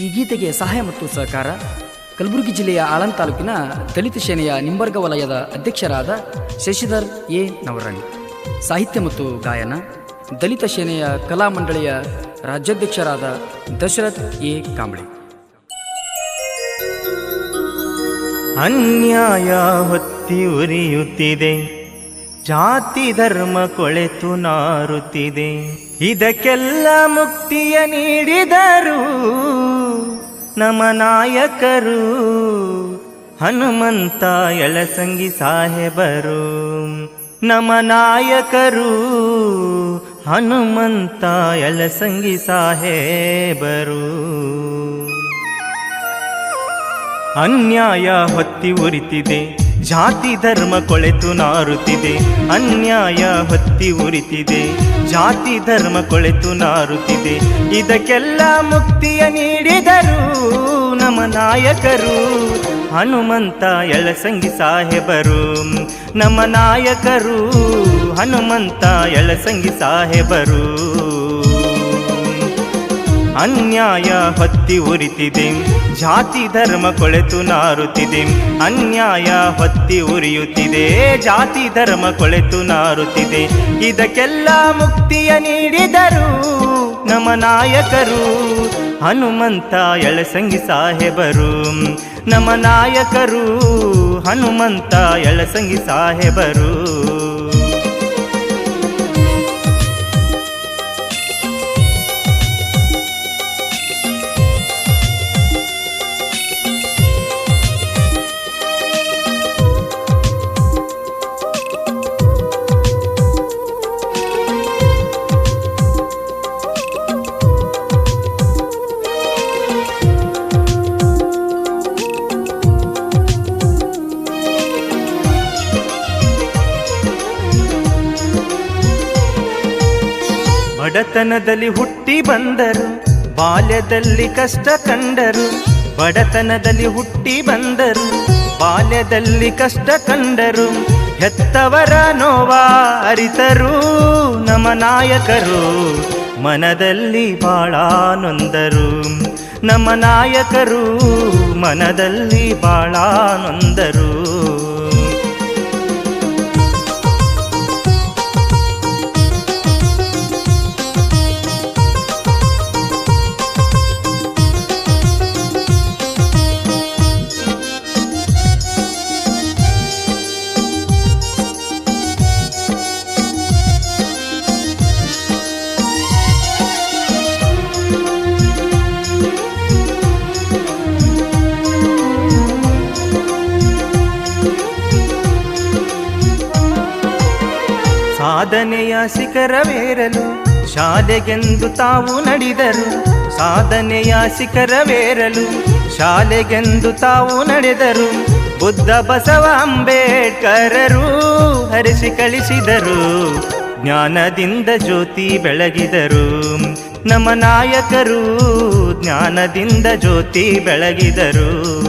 ಈ ಗೀತೆಗೆ ಸಹಾಯ ಮತ್ತು ಸಹಕಾರ. ಕಲಬುರಗಿ ಜಿಲ್ಲೆಯ ಆಳಂದ ತಾಲೂಕಿನ ದಲಿತ ಸೇನೆಯ ನಿಂಬರ್ಗ ವಲಯದ ಅಧ್ಯಕ್ಷರಾದ ಶಶಿಧರ್ ಎ. ನವರಣ್ ಸಾಹಿತ್ಯ ಮತ್ತು ಗಾಯನ. ದಲಿತ ಸೇನೆಯ ಕಲಾ ಮಂಡಳಿಯ ರಾಜ್ಯಾಧ್ಯಕ್ಷರಾದ ದಶರಥ್ ಎ. ಕಾಂಬಳೆ. ಅನ್ಯಾಯ ಹೊತ್ತಿ ಉರಿಯುತ್ತಿದೆ. ಜಾತಿ ಧರ್ಮ ಕೊಳೆತು ನಾರುತ್ತಿದೆ. ಇದಕ್ಕೆಲ್ಲ ಮುಕ್ತಿಯ ನೀಡಿದರು ನಮ್ಮ ನಾಯಕರು ಹನುಮಂತ ಎಳಸಂಗಿ ಸಾಹೇಬರು. ನಮ್ಮ ನಾಯಕರು ಹನುಮಂತ ಎಳಸಂಗಿ ಸಾಹೇಬರು. ಅನ್ಯಾಯ ಹೊತ್ತಿ ಉರಿತಿದೆ ಜಾತಿ ಧರ್ಮ ಕೊಳೆತು ನಾರುತ್ತಿದೆ, ಅನ್ಯಾಯ ಹೊತ್ತಿ ಉರಿತಿದೆ. ಜಾತಿ ಧರ್ಮ ಕೊಳೆತು ನಾರುತ್ತಿದೆ, ಇದಕ್ಕೆಲ್ಲ ಮುಕ್ತಿಯ ನೀಡಿದರು ನಮ್ಮ ನಾಯಕರು. ಹನುಮಂತ ಎಳಸಂಗಿ ಸಾಹೇಬರು, ನಮ್ಮ ನಾಯಕರು. ಹನುಮಂತ ಎಳಸಂಗಿ ಸಾಹೇಬರು. ಅನ್ಯಾಯ ಹೊತ್ತಿ ಉರಿತಿದೆ, ಜಾತಿ ಧರ್ಮ ಕೊಳೆತು ನಾರುತ್ತಿದೆ ಅನ್ಯಾಯ ಹೊತ್ತಿ ಉರಿಯುತ್ತಿದೆ, ಜಾತಿ ಧರ್ಮ ಕೊಳೆತು ನಾರುತ್ತಿದೆ ಇದಕ್ಕೆಲ್ಲ ಮುಕ್ತಿಯ ನೀಡಿದರು ನಮ್ಮ ನಾಯಕರು. ಹನುಮಂತ ಎಳಸಂಗಿ ಸಾಹೇಬರು. ನಮ್ಮ ನಾಯಕರು ಹನುಮಂತ ಎಳಸಂಗಿ ಸಾಹೇಬರು. ಬಡತನದಲ್ಲಿ ಹುಟ್ಟಿ ಬಂದರು, ಬಾಲ್ಯದಲ್ಲಿ ಕಷ್ಟ ಕಂಡರು. ಬಡತನದಲ್ಲಿ ಹುಟ್ಟಿ ಬಂದರು, ಬಾಲ್ಯದಲ್ಲಿ ಕಷ್ಟ ಕಂಡರು. ಹೆತ್ತವರ ನೋವ ಅರಿತರು, ನಮ್ಮ ನಾಯಕರು. ಮನದಲ್ಲಿ ಬಾಳ ನೊಂದರು, ನಮ್ಮ ನಾಯಕರು. ಮನದಲ್ಲಿ ಬಾಳ ನೊಂದರು. ಸಾಧನೆಯ ಶಿಖರವೇರಲು ಶಾಲೆಗೆಂದು ತಾವು ನಡೆದರು. ಸಾಧನೆಯ ಶಿಖರವೇರಲು ಶಾಲೆಗೆಂದು ತಾವು ನಡೆದರು. ಬುದ್ಧ ಬಸವ ಅಂಬೇಡ್ಕರರು ಹರಿಸಿ ಕಳಿಸಿದರು. ಜ್ಞಾನದಿಂದ ಜ್ಯೋತಿ ಬೆಳಗಿದರು. ನಮ್ಮ ನಾಯಕರು ಜ್ಞಾನದಿಂದ ಜ್ಯೋತಿ ಬೆಳಗಿದರು.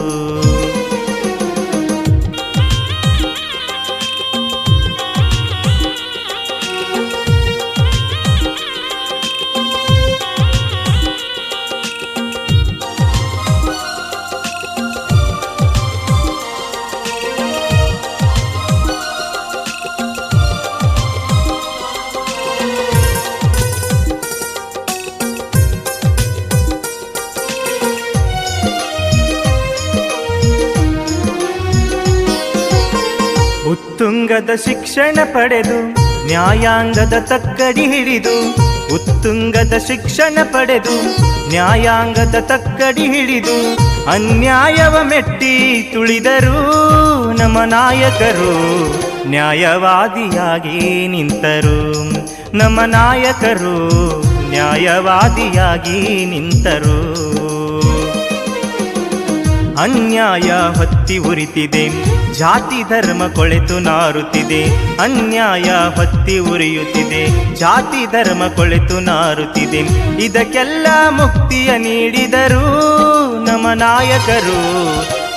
ಉತ್ತುಂಗದ ಶಿಕ್ಷಣ ಪಡೆದು, ನ್ಯಾಯಾಂಗದ ತಕ್ಕಡಿ ಹಿಡಿದು, ಉತ್ತುಂಗದ ಶಿಕ್ಷಣ ಪಡೆದು, ನ್ಯಾಯಾಂಗದ ತಕ್ಕಡಿ ಹಿಡಿದು, ಅನ್ಯಾಯವ ಮೆಟ್ಟಿ ತುಳಿದರು ನಮ್ಮ ನಾಯಕರು ನ್ಯಾಯವಾದಿಯಾಗಿ ನಿಂತರು. ನಮ್ಮ ನಾಯಕರು ನ್ಯಾಯವಾದಿಯಾಗಿ ನಿಂತರು. ಅನ್ಯಾಯ ಹೊತ್ತಿ ಉರಿತಿದೆ. ಜಾತಿ ಧರ್ಮ ಕೊಳೆತು ನಾರುತ್ತಿದೆ, ಅನ್ಯಾಯ ಹೊತ್ತಿ ಉರಿಯುತ್ತಿದೆ. ಜಾತಿ ಧರ್ಮ ಕೊಳೆತು ನಾರುತ್ತಿದೆ, ಇದಕ್ಕೆಲ್ಲ ಮುಕ್ತಿಯ ನೀಡಿದರು ನಮ್ಮ ನಾಯಕರು.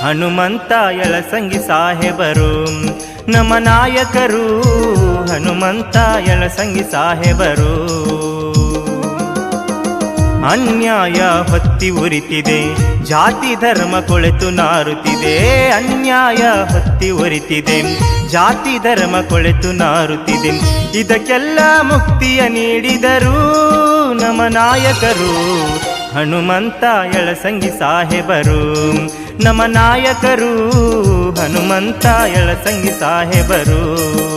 ಹನುಮಂತ ಎಳಸಂಗಿ ಸಾಹೇಬರು, ನಮ್ಮ ನಾಯಕರು. ಹನುಮಂತ ಎಳಸಂಗಿ ಸಾಹೇಬರು. ಅನ್ಯಾಯ ಹೊತ್ತಿ ಉರಿತಿದೆ, ಜಾತಿ ಧರ್ಮ ಕೊಳೆತು ನಾರುತ್ತಿದೆ. ಅನ್ಯಾಯ ಹೊತ್ತಿ ಉರಿತಿದೆ, ಜಾತಿ ಧರ್ಮ ಕೊಳೆತು ನಾರುತ್ತಿದೆ. ಇದಕ್ಕೆಲ್ಲ ಮುಕ್ತಿಯ ನೀಡಿದರು ನಮ್ಮ ನಾಯಕರು ಹನುಮಂತ ಎಳಸಂಗಿ ಸಾಹೇಬರು. ನಮ್ಮ ನಾಯಕರು ಹನುಮಂತ ಎಳಸಂಗಿ ಸಾಹೇಬರು.